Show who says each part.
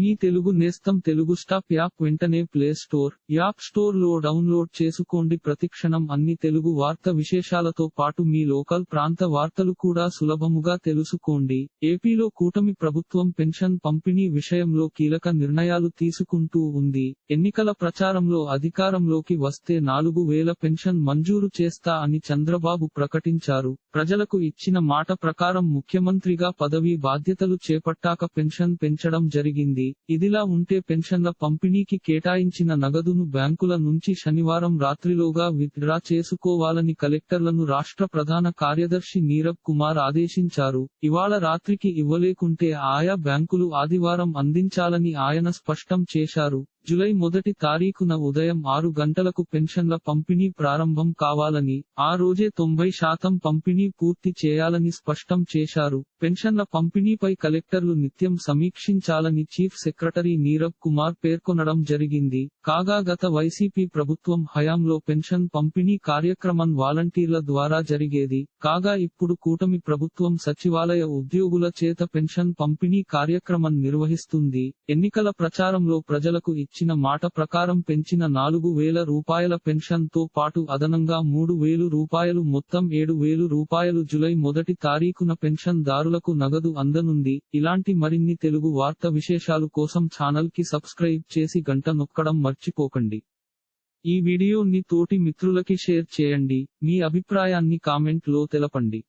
Speaker 1: మీ తెలుగు నేస్తం Telugu stop app వెంటనే play store app స్టోర్లో డౌన్లోడ్ చేసుకోండి. ప్రతిక్షణం అన్ని తెలుగు వార్త విశేషాలతో పాటు మీ లోకల్ ప్రాంత వార్తలు కూడా సులభముగా తెలుసుకోండి. ఏపీలో కూటమి ప్రభుత్వం పెన్షన్ పంపిణీ విషయంలో కీలక నిర్ణయాలు తీసుకుంటూ ఉంది. ఎన్నికల ప్రచారంలో అధికారంలోకి వస్తే నాలుగు వేల పెన్షన్ మంజూరు చేస్తా అని చంద్రబాబు ప్రకటించారు. ప్రజలకు ఇచ్చిన మాట ప్రకారం ముఖ్యమంత్రిగా పదవీ బాధ్యతలు చేపట్టాక పెన్షన్ పెంచడం జరిగింది. ఇదిలా ఉంటే పెన్షన్ల పంపిణీకి కేటాయించిన నగదును బ్యాంకుల నుంచి శనివారం రాత్రిలోగా విత్ డ్రా చేసుకోవాలని కలెక్టర్లను రాష్ట్ర ప్రధాన కార్యదర్శి నీరబ్ కుమార్ ఆదేశించారు. ఇవాళ రాత్రికి ఇవ్వలేకుంటే ఆయా బ్యాంకులు ఆదివారం అందించాలని ఆయన స్పష్టం చేశారు. జులై మొదటి తారీఖున ఉదయం ఆరు గంటలకు పెన్షన్ల పంపిణీ ప్రారంభం కావాలని ఆ రోజే తొంభై శాతం పంపిణీ పూర్తి చేయాలని స్పష్టం చేశారు. పెన్షన్ల పంపిణీపై కలెక్టర్లు నిత్యం సమీక్షించాలని చీఫ్ సెక్రటరీ నీరబ్ కుమార్ పేర్కొనడం జరిగింది. కాగా గత వైసీపీ ప్రభుత్వం హయాంలో పెన్షన్ పంపిణీ కార్యక్రమం వాలంటీర్ల ద్వారా జరిగేది. కాగా ఇప్పుడు కూటమి ప్రభుత్వం సచివాలయ ఉద్యోగుల చేత పెన్షన్ పంపిణీ కార్యక్రమం నిర్వహిస్తుంది. ఎన్నికల ప్రచారంలో ప్రజలకు ఇచ్చిన మాట ప్రకారం పెంచిన నాలుగు వేల రూపాయల పెన్షన్తో పాటు అదనంగా మూడు వేలు రూపాయలు మొత్తం ఏడు వేలు రూపాయలు జులై మొదటి తారీఖున పెన్షన్ దారులకు నగదు అందనుంది. ఇలాంటి మరిన్ని తెలుగు వార్త విశేషాలు కోసం ఛానల్కి సబ్స్క్రైబ్ చేసి గంట నొక్కడం మర్చిపోకండి. ఈ వీడియోని తోటి మిత్రులకి షేర్ చేయండి. మీ అభిప్రాయాన్ని కామెంట్లో తెలపండి.